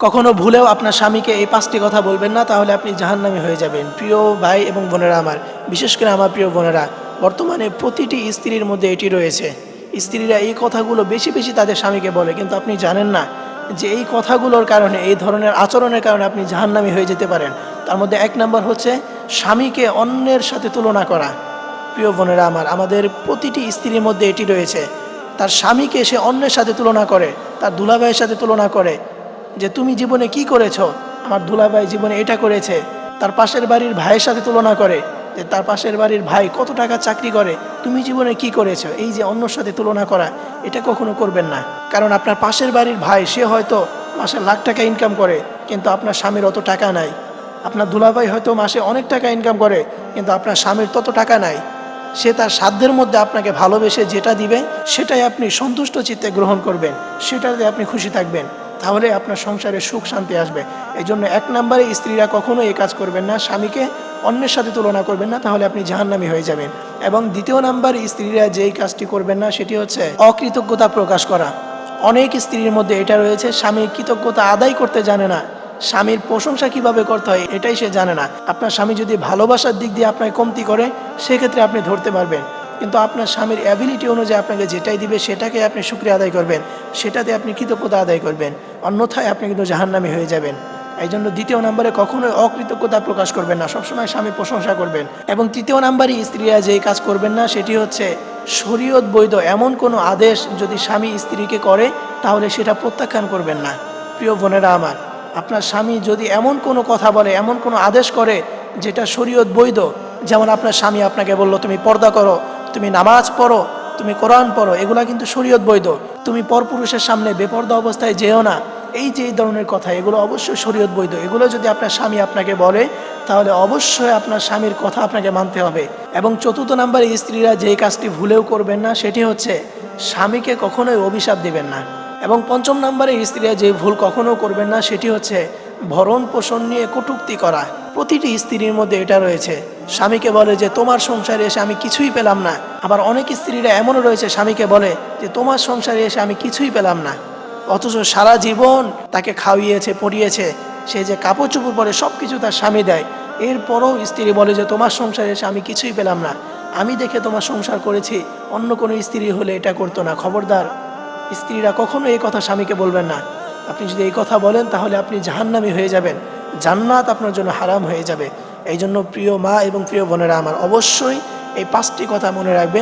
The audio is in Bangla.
কখনো ভুলেও আপনার স্বামীকে এই পাঁচটি কথা বলবেন না, তাহলে আপনি জাহান্নামী হয়ে যাবেন। প্রিয় ভাই এবং বোনেরা আমার, বিশেষ করে আমার প্রিয় বোনেরা, বর্তমানে প্রতিটি স্ত্রীর মধ্যে এটি রয়েছে। স্ত্রীরা এই কথাগুলো বেশি বেশি তাদের স্বামীকে বলে, কিন্তু আপনি জানেন না যে এই কথাগুলোর কারণে, এই ধরনের আচরণের কারণে আপনি জাহান্নামী হয়ে যেতে পারেন। তার মধ্যে এক নম্বর হচ্ছে স্বামীকে অন্যের সাথে তুলনা করা। প্রিয় বোনেরা আমার, আমাদের প্রতিটি স্ত্রীর মধ্যে এটি রয়েছে। তার স্বামীকে সে অন্যের সাথে তুলনা করে, তার দুলাভাইয়ের সাথে তুলনা করে যে তুমি জীবনে কি করেছ? আমার দুলাভাই জীবনে এটা করেছে। তার পাশের বাড়ির ভাইয়ের সাথে তুলনা করে যে তার পাশের বাড়ির ভাই কত টাকা চাকরি করে, তুমি জীবনে কি করেছ? এই যে অন্যর সাথে তুলনা করা, এটা কখনো করবেন না। কারণ আপনার পাশের বাড়ির ভাই, সে হয়তো মাসে লাখ টাকা ইনকাম করে, কিন্তু আপনার স্বামীর অত টাকা নাই। আপনার দুলাভাই হয়তো মাসে অনেক টাকা ইনকাম করে, কিন্তু আপনার স্বামীর তত টাকা নাই। সে তার সাধ্যের মধ্যে আপনাকে ভালোবেসে যেটা দিবে, সেটাই আপনি সন্তুষ্ট চিত্তে গ্রহণ করবেন, সেটাতে আপনি খুশি থাকবেন। তাহলে আপনার সংসারে সুখ, শান্তি আসবে। এই জন্য এক নম্বরে স্ত্রীরা কখনো এই কাজ করবেন না, স্বামীকে অন্যের সাথে তুলনা করবেন না, তাহলে আপনি জাহান্নামী হয়ে যাবেন। এবং দ্বিতীয় নাম্বার, স্ত্রীরা যেই কাজটি করবেন না, সেটি হচ্ছে অকৃতজ্ঞতা প্রকাশ করা। অনেক স্ত্রীর মধ্যে এটা রয়েছে স্বামীর কৃতজ্ঞতা আদায় করতে জানে না। স্বামীর প্রশংসা কীভাবে করতে হয়, এটাই সে জানে না। আপনার স্বামী যদি ভালোবাসার দিক দিয়ে আপনার কমতি করে, সেক্ষেত্রে আপনি ধরতে পারবেন। কিন্তু আপনার স্বামীর অ্যাবিলিটি অনুযায়ী আপনাকে যেটাই দিবে সেটাকে আপনি শুক্রিয়া আদায় করবেন। সেটাতে আপনি কৃতজ্ঞতা আদায় করবেন। অন্যথায় আপনি কিন্তু জাহান্নামী হয়ে যাবেন। এই জন্য দ্বিতীয় নম্বরে কখনোই অকৃতজ্ঞতা প্রকাশ করবেন না। সবসময় স্বামী প্রশংসা করবেন। এবং তৃতীয় নাম্বারই স্ত্রীরা যেই কাজ করবেন না, সেটি হচ্ছে শরীয়ত বৈধ এমন কোনো আদেশ যদি স্বামী স্ত্রীকে করে, তাহলে সেটা প্রত্যাখ্যান করবেন না। প্রিয় বোনেরা আমার, আপনার স্বামী যদি এমন কোনো কথা বলে, এমন কোনো আদেশ করে যেটা শরীয়ত বৈধ, যেমন আপনার স্বামী আপনাকে বলল, তুমি পর্দা করো, তুমি নামাজ পড়ো, তুমি কোরআন পড়ো, এগুলা কিন্তু শরীয়ত বৈধ। তুমি পরপুরুষের সামনে বেপর্দা অবস্থায় যেও না। এই যে এই ধরনের কথা, এগুলো অবশ্যই শরীয়ত বৈধ। এগুলো যদি আপনার স্বামী আপনাকে বলে, তাহলে অবশ্যই আপনার স্বামীর কথা আপনাকে মানতে হবে। এবং চতুর্থ নাম্বারে স্ত্রীরা যেই কাজটি ভুলেও করবেন না, সেটি হচ্ছে স্বামীকে কখনোই অভিশাপ দিবেন না। এবং পঞ্চম নাম্বারে স্ত্রীরা যে ভুল কখনো করবেন না, সেটি হচ্ছে ভরণ পোষণ নিয়ে কটূক্তি করা। প্রতিটি স্ত্রীর মধ্যে এটা রয়েছে। স্বামীকে বলে যে, তোমার সংসারে এসে আমি কিছুই পেলাম না। আবার অনেক স্ত্রীরা এমনও রয়েছে, স্বামীকে বলে যে, তোমার সংসারে এসে আমি কিছুই পেলাম না। অথচ সারা জীবন তাকে খাওয়িয়েছে পরিয়েছে সে যে কাপড় চুপড় পরে সব কিছু তার স্বামী দেয়। এরপরও স্ত্রী বলে যে, তোমার সংসারে এসে আমি কিছুই পেলাম না। আমি দেখে তোমার সংসার করেছি, অন্য কোনো স্ত্রী হলে এটা করতো না। খবরদার, স্ত্রীরা কখনো এই কথা স্বামীকে বলবেন না। আপনি যদি এই কথা বলেন, তাহলে আপনি জাহান্নামি হয়ে যাবেন। জান্নাত আপনার জন্য হারাম হয়ে যাবে। এই জন্য প্রিয় মা এবং প্রিয় বোনেরা আমার অবশ্যই এই পাঁচটি কথা মনে রাখবেন।